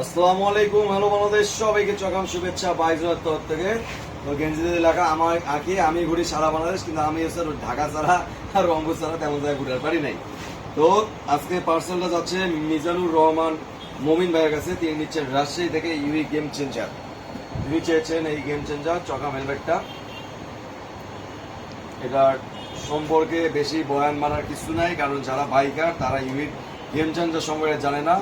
আসসালামু আলাইকুম, হ্যালো বাংলাদেশ, সবাইকে চকাম শুভেচ্ছা বাইজনের তরফ থেকে। তো এলাকা, আমার আঁকি আমি ঘুরি সারা বাংলাদেশ, কিন্তু আমি হচ্ছে ঢাকা ছাড়া আর রংপুর ছাড়া তেমন জায়গায় ঘুরে পারি নাই। তো আজকে পার্সেলটা যাচ্ছে মিজানুর রহমান মমিন ভাইয়ের কাছে, তিনি নিচ্ছেন রাজশাহী থেকে ইউই গেম চেঞ্জার। তিনি চেয়েছেন এই গেম চেঞ্জার চকাম হেলমেটটা। এটার সম্পর্কে বেশি বয়ান মারার কিছু নাই, কারণ যারা বাইকার, তারা ইউনিট গেম চেঞ্জার সম্পর্কে জানে না।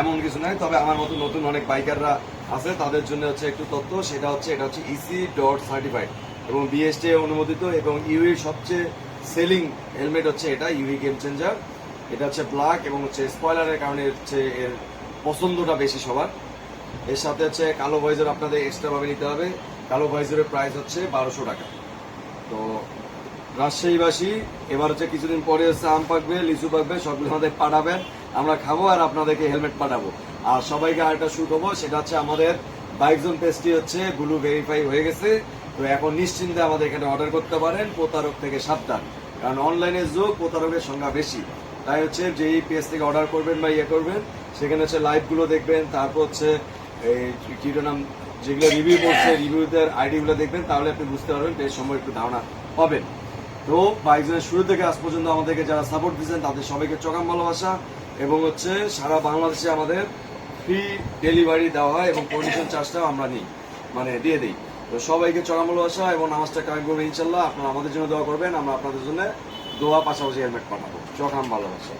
এমন কিছু নাই, তবে আমার মতো নতুন অনেক বাইকাররা আছে, তাদের জন্য হচ্ছে একটু তথ্য, সেটা হচ্ছে এটা হচ্ছে ইসি ডট সার্টিফাইড এবং বিএসটি অনুমোদিত এবং ইউইর সবচেয়ে সেলিং হেলমেট হচ্ছে এটা ইউই গেম চেঞ্জার এটা হচ্ছে ব্ল্যাক এবং হচ্ছে স্পয়লারের কারণে হচ্ছে এর পছন্দটা বেশি সবার। এর সাথে হচ্ছে কালো ভাইজার আপনাদের এক্সট্রা ভাবে নিতে হবে, কালো ভাইজারের প্রাইস হচ্ছে বারোশো টাকা। তো রাজশাহীবাসী, এবার হচ্ছে কিছুদিন পরে হচ্ছে আম পাকবে, লিচু পাকবে, সবগুলো আমাদের পাঠাবেন। আমরা খাব আর আপনাদেরকে হেলমেট পাঠাবো। আর সবাইকে আরেকটা হব সেটা হচ্ছে আমাদের বাইক জোন পেজটি হচ্ছে ব্লু ভেরিফাই হয়ে গেছে। তো এখন নিশ্চিন্তে আমাদের এখানে অর্ডার করতে পারেন, প্রতারক থেকে সাবধান। কারণ অনলাইনে যুগ, প্রতারকের সংখ্যা বেশি। তাই হচ্ছে যেই পেজ থেকে অর্ডার করবেন বা ইয়ে করবেন, সেখানে হচ্ছে লাইভগুলো দেখবেন, তারপর হচ্ছে কিটো নাম, যেগুলো রিভিউ করছে রিভিউদের আইডিগুলো দেখবেন, তাহলে আপনি বুঝতে পারবেন পেজ সম্পর্কে একটু ধারণা পাবেন। তো বাইকজনের শুরু থেকে আজ পর্যন্ত আমাদেরকে যারা সাপোর্ট দিয়েছেন, তাদের সবাইকে চকাম ভালোবাসা এবং হচ্ছে সারা বাংলাদেশে আমাদের ফ্রি ডেলিভারি দেওয়া হয় এবং কন্ডিশন চার্জটাও আমরা নিই মানে দিয়ে দিই। তো সবাইকে চকাম ভালোবাসা এবং নামাজটা কাজ করবে ইনশাল্লাহ আপনারা আমাদের জন্য দোয়া করবেন, আমরা আপনাদের জন্য দোয়া পাশাপাশি হেলমেট পাঠাবো। চকাম ভালোবাসা।